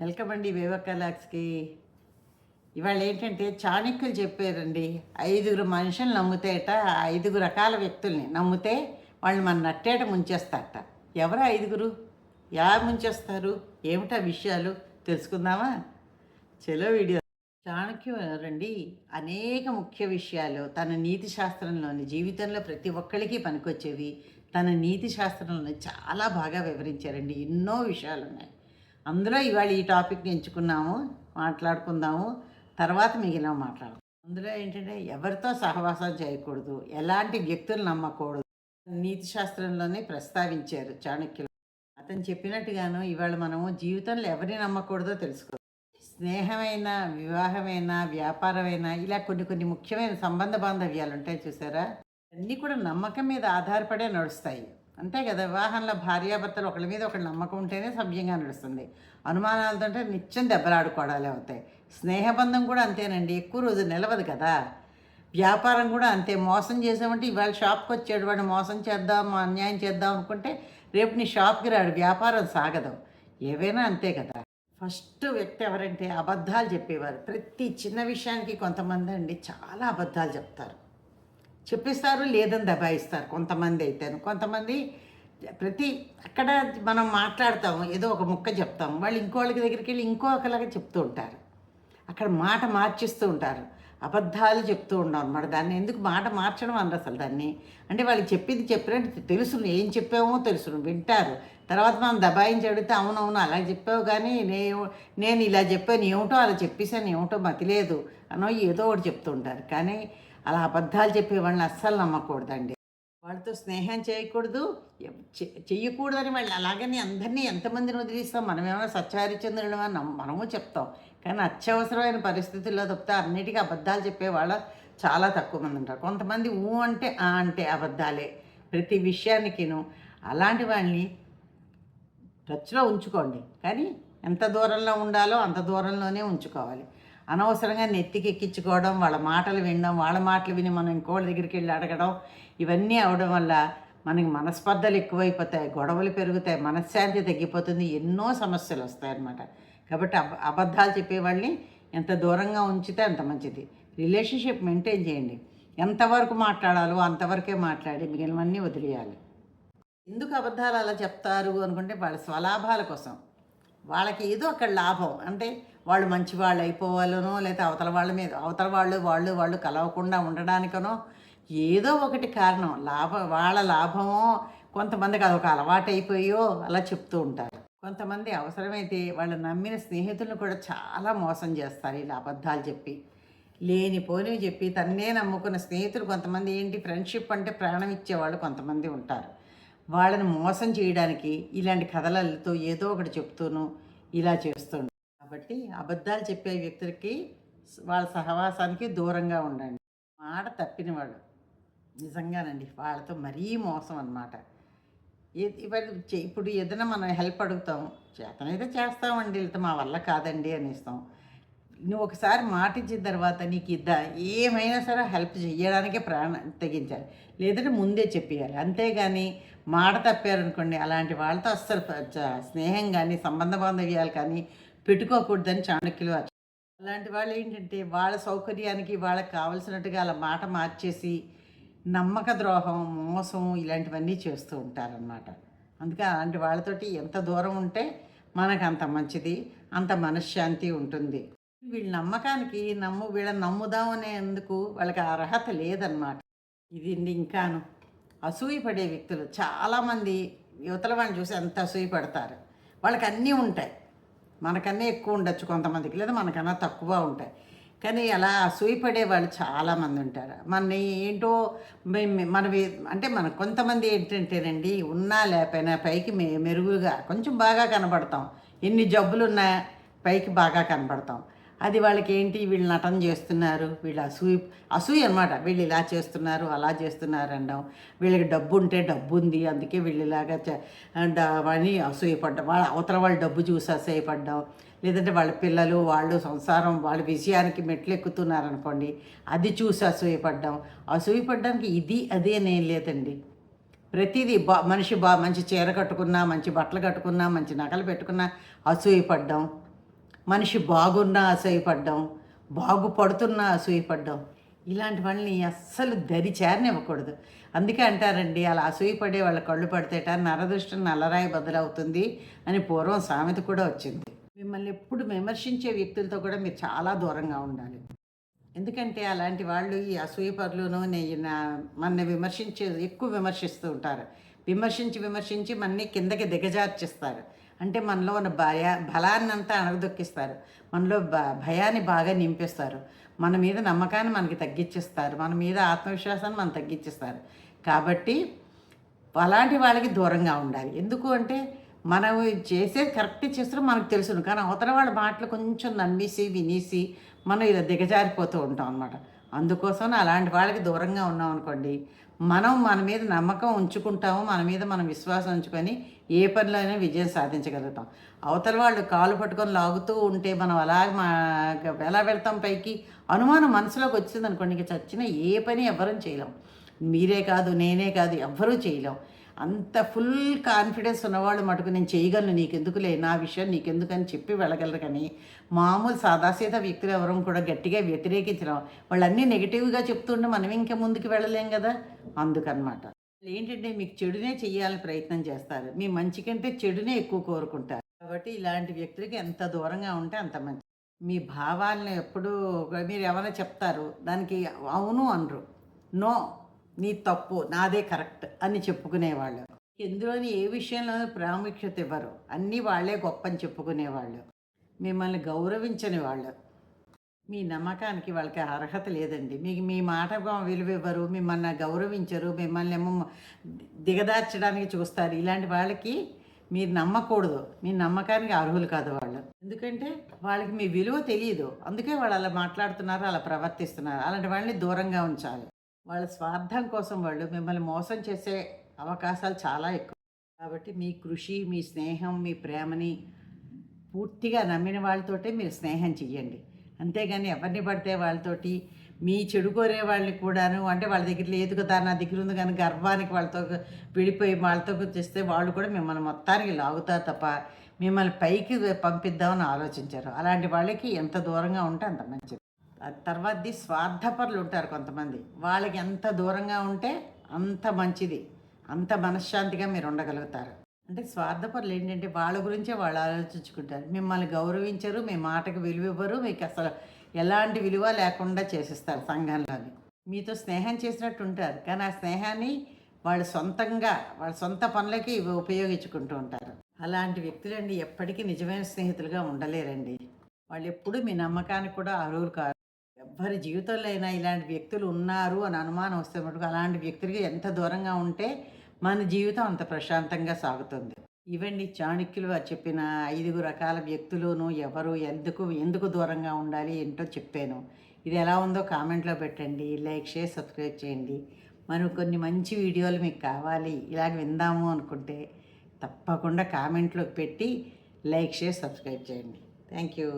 Welcome అండి వేవకలాక్స్కి ఇవాళ ఏంటంటే చాణక్యులు చెప్పారండి ఐదుగురు మనుషులు నమ్ముతేట ఐదుగురు రకాల వ్యక్తుల్ని నమ్మితే వాళ్ళు మన నట్టేట ముంచేస్తారట. ఎవరు ఐదుగురు? ఎలా ముంచేస్తారు? ఏమిటా విషయాలు? తెలుసుకుందామా? చలో వీడియో. చాణక్యులండి అనేక ముఖ్య విషయాలు తన నీతి శాస్త్రంలోని జీవితంలో ప్రతి ఒక్కరికి పనికొచ్చేవి. తన నీతి శాస్త్రంలో చాలా బాగా వివరించారండి ఎన్నో విషయాలు ఉన్నాయి అందులో ఇవాళ ఈ టాపిక్ని ఎంచుకున్నాము మాట్లాడుకుందాము తర్వాత మిగిలిన మాట్లాడదాం అందులో ఏంటంటే ఎవరితో సహవాసం చేయకూడదు ఎలాంటి వ్యక్తులు నమ్మకూడదు. నీతి శాస్త్రంలోనే ప్రస్తావించారు చాణక్యులు. అతను చెప్పినట్టుగాను ఇవాళ మనము జీవితంలో ఎవరిని నమ్మకూడదో తెలుసుకో స్నేహమైన వివాహమైన వ్యాపారమైన ఇలా కొన్ని కొన్ని ముఖ్యమైన సంబంధ బాంధవ్యాలు ఉంటాయి చూసారా? అన్నీ కూడా నమ్మకం మీద ఆధారపడే నడుస్తాయి. అంతే కదా వివాహంలో భార్యాభర్తలు ఒకళ్ళ మీద ఒకళ్ళ నమ్మకం ఉంటేనే సభ్యంగా నడుస్తుంది. అనుమానాలతో అంటే నిత్యం దెబ్బలాడుకోవడాలే అవుతాయి. స్నేహబంధం కూడా అంతేనండి ఎక్కువ రోజు నిలవదు కదా. వ్యాపారం కూడా అంతే మోసం చేసామంటే ఇవాళ షాప్కి వచ్చాడు వాడు మోసం చేద్దాం అన్యాయం చేద్దాం అనుకుంటే రేపు నీ షాప్కి రాడు వ్యాపారం సాగదు. ఏవైనా అంతే కదా. ఫస్ట్ వ్యక్తి ఎవరంటే అబద్ధాలు చెప్పేవారు. ప్రతి చిన్న విషయానికి కొంతమంది అండి చాలా అబద్ధాలు చెప్తారు. చెప్పిస్తారు లేదని దబాయిస్తారు కొంతమంది అయితేను. కొంతమంది ప్రతి అక్కడ మనం మాట్లాడతాము ఏదో ఒక ముక్క చెప్తాము. వాళ్ళు ఇంకోళ్ళకి దగ్గరికి వెళ్ళి ఇంకో ఒకలాగా చెప్తూ ఉంటారు. అక్కడ మాట మార్చిస్తూ ఉంటారు. అబద్ధాలు చెప్తూ ఉండవు అనమాట దాన్ని ఎందుకు మాట మార్చడం అనరు అసలు దాన్ని. అంటే వాళ్ళకి చెప్పింది చెప్పినట్టు తెలుసును ఏం చెప్పామో తెలుసును వింటారు. తర్వాత మనం దబాయించి అడిగితే అవునవును అలా చెప్పావు కానీ నేను నేను ఇలా చెప్పాను ఏమిటో అలా చెప్పేసాను ఏమిటో మతిలేదు అనో ఏదో ఒకటి చెప్తూ ఉంటారు. కానీ అలా అబద్ధాలు చెప్పే వాళ్ళని అస్సలు నమ్మకూడదండి. వాళ్ళతో స్నేహం చేయకూడదు చె- చెయ్యకూడదని వాళ్ళు అలాగని అందరినీ ఎంతమందిని వదిలిస్తాం? మనం ఏమైనా సత్యహరిచంద్రుడు అని మనము చెప్తాం. కానీ అత్యవసరమైన పరిస్థితుల్లో తప్పితే అన్నిటికీ అబద్ధాలు చెప్పేవాళ్ళ చాలా తక్కువ మంది ఉంటారు. కొంతమంది ఊ అంటే ఆ అంటే అబద్ధాలే. ప్రతి విషయానికిను అలాంటి వాళ్ళని టచ్లో ఉంచుకోండి. కానీ ఎంత దూరంలో ఉండాలో అంత దూరంలోనే ఉంచుకోవాలి. అనవసరంగా నెత్తికి ఎక్కించుకోవడం వాళ్ళ మాటలు వినడం వాళ్ళ మాటలు విని మనం ఇంకోళ్ళ దగ్గరికి వెళ్ళి అడగడం ఇవన్నీ అవడం వల్ల మనకి మనస్పర్ధలు ఎక్కువైపోతాయి గొడవలు పెరుగుతాయి మనశ్శాంతి తగ్గిపోతుంది ఎన్నో సమస్యలు వస్తాయన్నమాట. కాబట్టి అబ అబద్ధాలు చెప్పేవాళ్ళని ఎంత దూరంగా ఉంచితే అంత మంచిది. రిలేషన్షిప్ మెయింటైన్ చేయండి. ఎంతవరకు మాట్లాడాలో అంతవరకే మాట్లాడి మిగిలినవన్నీ వదిలేయాలి. ఎందుకు అబద్ధాలు అలా చెప్తారు అనుకుంటే వాళ్ళ స్వలాభాల కోసం. వాళ్ళకి ఏదో అక్కడ లాభం. అంటే వాళ్ళు మంచి వాళ్ళు అయిపోవాలనో లేకపోతే అవతల వాళ్ళ మీద అవతల వాళ్ళు వాళ్ళు వాళ్ళు కలవకుండా ఉండడానికనో ఏదో ఒకటి కారణం. లాభ వాళ్ళ లాభమో కొంతమందికి అదొక అలవాటు అయిపోయో అలా చెప్తూ ఉంటారు. కొంతమంది అవసరమైతే వాళ్ళు నమ్మిన స్నేహితులను కూడా చాలా మోసం చేస్తారు ఇలా అబద్ధాలు చెప్పి. లేనిపోనివి చెప్పి తన్నే నమ్ముకున్న స్నేహితులు కొంతమంది ఏంటి? ఫ్రెండ్షిప్ అంటే ప్రాణం ఇచ్చేవాళ్ళు కొంతమంది ఉంటారు. వాళ్ళని మోసం చేయడానికి ఇలాంటి కథలతో ఏదో ఒకటి చెప్తూను ఇలా చేస్తుంటారు. కాబట్టి అబద్ధాలు చెప్పే వ్యక్తులకి వాళ్ళ సహవాసానికి దూరంగా ఉండండి. మాట తప్పినవాడు నిజంగానండి వాళ్ళతో మరీ మోసం అన్నమాట. ఇప్పుడు ఏదైనా మనం హెల్ప్ అడుగుతాం చేతనైతే చేస్తామండి వీళ్ళతో మా వల్ల కాదండి అనేస్తాం. నువ్వు ఒకసారి మాట ఇచ్చిన తర్వాత నీకు ఇద్దా ఏమైనా సరే హెల్ప్ చేయడానికే ప్రాణం తెగించాలి. లేదంటే ముందే చెప్పేయాలి. అంతేగాని మాట తప్పారనుకోండి అలాంటి వాళ్ళతో అస్సలు స్నేహం కానీ సంబంధ బాంధవ్యాలు కానీ పెట్టుకోకూడదని చాణక్యులు వారు. అలాంటి వాళ్ళు ఏంటంటే వాళ్ళ సౌకర్యానికి వాళ్ళకి కావలసినట్టుగా అలా మాట మార్చేసి నమ్మక ద్రోహం మోసం ఇలాంటివన్నీ చేస్తూ ఉంటారనమాట అందుకే అలాంటి వాళ్ళతోటి ఎంత దూరం ఉంటే మనకు అంత మంచిది అంత మనశ్శాంతి ఉంటుంది. వీళ్ళ నమ్మకానికి నమ్ము వీళ్ళని నమ్ముదాం అనేందుకు వాళ్ళకి అర్హత లేదన్నమాట. ఇది ఇంకాను. అసూయ పడే వ్యక్తులు చాలామంది యువతల వాళ్ళని చూసి ఎంత అసూయ పడతారు వాళ్ళకి అన్నీ ఉంటాయి. మనకన్నా ఎక్కువ ఉండొచ్చు కొంతమందికి లేదా మనకన్నా తక్కువ ఉంటాయి. కానీ అలా అసూయపడే వాళ్ళు చాలామంది ఉంటారు. మన ఏంటో మనవి మన అంటే మన కొంతమంది ఏంటంటేనండి ఉన్నా లేకపోయినా పైకి మె మెరుగుగా కొంచెం బాగా కనబడతాం. ఎన్ని జబ్బులున్నా పైకి బాగా కనబడతాం. అది వాళ్ళకి ఏంటి వీళ్ళు నటన చేస్తున్నారు. వీళ్ళు అసూయ అసూయ అనమాట వీళ్ళు ఇలా చేస్తున్నారు అలా చేస్తున్నారు అనడం వీళ్ళకి డబ్బు ఉంటే డబ్బు ఉంది అందుకే వీళ్ళు ఇలాగా చే- డ- అని అసూయపడ్డం. వాళ్ళ అవతల వాళ్ళు డబ్బు చూసి అసూయపడ్డం. లేదంటే వాళ్ళ పిల్లలు వాళ్ళు సంసారం వాళ్ళ విజయానికి మెట్లు ఎక్కుతున్నారనుకోండి అది చూసి అసూయపడ్డం. అసూయపడ్డానికి ఇది అదే నేను లేదండి. ప్రతిదీ బా మనిషి బా మంచి చీర కట్టుకున్నా మంచి బట్టలు కట్టుకున్నా మంచి నగలు పెట్టుకున్నా అసూయపడ్డం. మనిషి బాగున్నా అసూయపడ్డం బాగుపడుతున్నా అసూయపడ్డం ఇలాంటి వాళ్ళని అస్సలు దరి చేరనివ్వకూడదు. అందుకే అంటారండి అలా అసూయపడే వాళ్ళ కళ్ళు పడితేట నరదృష్టం నల్లరాయి బదులవుతుంది అని పూర్వం సామెత కూడా వచ్చింది. మిమ్మల్ని ఎప్పుడు విమర్శించే వ్యక్తులతో కూడా మీరు చాలా దూరంగా ఉండాలి. ఎందుకంటే అలాంటి వాళ్ళు ఈ అసూయ అసూయపరులను మన విమర్శించే ఎక్కువ విమర్శిస్తూ ఉంటారు. విమర్శించి విమర్శించి మనని కిందకి దిగజార్చిస్తారు. అంటే మనలో ఉన్న భయ బలాన్ని అంతా అణగదొక్కిస్తారు మనలో బ భయాన్ని బాగా నింపిస్తారు. మన మీద నమ్మకాన్ని మనకి తగ్గించేస్తారు మన మీద ఆత్మవిశ్వాసాన్ని మనం తగ్గించేస్తారు కాబట్టి అలాంటి వాళ్ళకి దూరంగా ఉండాలి. ఎందుకు అంటే మనం చేసేది కరెక్ట్ చేస్తారో మనకు తెలుసును. కానీ అవతల వాళ్ళ మాటలు కొంచెం నమ్మేసి వినేసి మనం ఇలా దిగజారిపోతూ ఉంటాం అనమాట అందుకోసం అలాంటి వాళ్ళకి దూరంగా ఉన్నాం అనుకోండి మనం మన మీద నమ్మకం ఉంచుకుంటాము మన మీద మనం విశ్వాసం ఉంచుకొని ఏ పనిలో అయినా విజయం సాధించగలుగుతాం. అవతల వాళ్ళు కాలు పట్టుకొని లాగుతూ ఉంటే మనం అలా మా ఎలా వెళ్తాం పైకి? అనుమానం మనసులోకి వచ్చింది అనుకోండి చచ్చిన ఏ పని ఎవరూ చేయలేం. మీరే కాదు నేనే కాదు ఎవ్వరూ చేయలేం. అంత ఫుల్ కాన్ఫిడెన్స్ ఉన్నవాళ్ళు మటుకు నేను చేయగలను నీకెందుకులే నా విషయం నీకెందుకని చెప్పి వెళ్ళగలరు కానీ మామూలు సాదాసీత వ్యక్తులు ఎవరూ కూడా గట్టిగా వ్యతిరేకించడం వాళ్ళన్నీ నెగిటివ్గా చెప్తుంటే మనం ఇంకా ముందుకు వెళ్ళలేం కదా? అందుకనమాట. ఏంటంటే మీకు చెడునే చేయాలని ప్రయత్నం చేస్తారు. మీ మంచి కంటే చెడునే ఎక్కువ కోరుకుంటారు. కాబట్టి ఇలాంటి వ్యక్తులకి ఎంత దూరంగా ఉంటే అంత మంచి మీ భావాలను ఎప్పుడు మీరు ఎవరైనా చెప్తారు దానికి అవును అనరు. నో. నీ తప్పు నాదే కరెక్ట్ అని చెప్పుకునేవాళ్ళు. ఎందులోని ఏ విషయంలో ప్రాముఖ్యత ఇవ్వరు. అన్నీ వాళ్ళే గొప్ప అని చెప్పుకునేవాళ్ళు. మిమ్మల్ని గౌరవించని వాళ్ళు. మీ నమ్మకానికి వాళ్ళకి అర్హత లేదండి. మీకు మీ మాట విలువ ఇవ్వరు మిమ్మల్ని గౌరవించరు మిమ్మల్ని ఏమో దిగదార్చడానికి చూస్తారు. ఇలాంటి వాళ్ళకి మీరు నమ్మకూడదు. మీ నమ్మకానికి అర్హులు కాదు వాళ్ళు. ఎందుకంటే వాళ్ళకి మీ విలువ తెలియదు. అందుకే వాళ్ళు అలా మాట్లాడుతున్నారు అలా ప్రవర్తిస్తున్నారు. అలాంటి వాళ్ళని దూరంగా ఉంచాలి. వాళ్ళ స్వార్థం కోసం వాళ్ళు మిమ్మల్ని మోసం చేసే అవకాశాలు చాలా ఎక్కువ. కాబట్టి మీ కృషి మీ స్నేహం మీ ప్రేమని పూర్తిగా నమ్మిన వాళ్ళతోటే మీరు స్నేహం చెయ్యండి. అంతేగాని ఎవరిని పడితే వాళ్ళతోటి మీ చెడు కోరే వాళ్ళని కూడాను అంటే వాళ్ళ దగ్గర లేదు కదా నా దగ్గర ఉంది కానీ గర్వానికి వాళ్ళతో విడిపోయి వాళ్ళతో తెస్తే వాళ్ళు కూడా మిమ్మల్ని మొత్తానికి లాగుతారు తప్ప మిమ్మల్ని పైకి పంపిద్దామని ఆలోచించారు. అలాంటి వాళ్ళకి ఎంత దూరంగా ఉంటే అంత మంచిది. తర్వాతది స్వార్థపరులు ఉంటారు కొంతమంది. వాళ్ళకి ఎంత దూరంగా ఉంటే అంత మంచిది. అంత మనశ్శాంతిగా మీరు ఉండగలుగుతారు. అంటే స్వార్థపరులు ఏంటంటే వాళ్ళ గురించే వాళ్ళు ఆలోచించుకుంటారు. మిమ్మల్ని గౌరవించరు మీ మాటకు విలువ ఇవ్వరు మీకు అసలు ఎలాంటి విలువ లేకుండా చేసిస్తారు సంఘంలోని. మీతో స్నేహం చేసినట్టు ఉంటారు. కానీ ఆ స్నేహాన్ని వాళ్ళు సొంతంగా వాళ్ళ సొంత పనులకి ఉపయోగించుకుంటూ ఉంటారు. అలాంటి వ్యక్తులండి ఎప్పటికీ నిజమైన స్నేహితులుగా ఉండలేరండి. వాళ్ళు ఎప్పుడూ మీ నమ్మకానికి కూడా అర్హులు కాదు ఎవ్వరి జీవితంలో అయినా ఇలాంటి వ్యక్తులు ఉన్నారు అని అనుమానం వస్తే మటుకు అలాంటి వ్యక్తులకి ఎంత దూరంగా ఉంటే మన జీవితం అంత ప్రశాంతంగా సాగుతుంది. ఇవన్నీ చాణక్యులు చెప్పిన ఐదుగు రకాల వ్యక్తులను ఎవరు ఎందుకు ఎందుకు దూరంగా ఉండాలి ఏంటో చెప్పాను. ఇది ఎలా ఉందో కామెంట్లో పెట్టండి లైక్ షేర్ సబ్స్క్రైబ్ చేయండి. మరి కొన్ని మంచి వీడియోలు మీకు కావాలి ఇలాగ విందాము అనుకుంటే తప్పకుండా కామెంట్లో పెట్టి లైక్ షేర్ సబ్స్క్రైబ్ చేయండి. Thank you.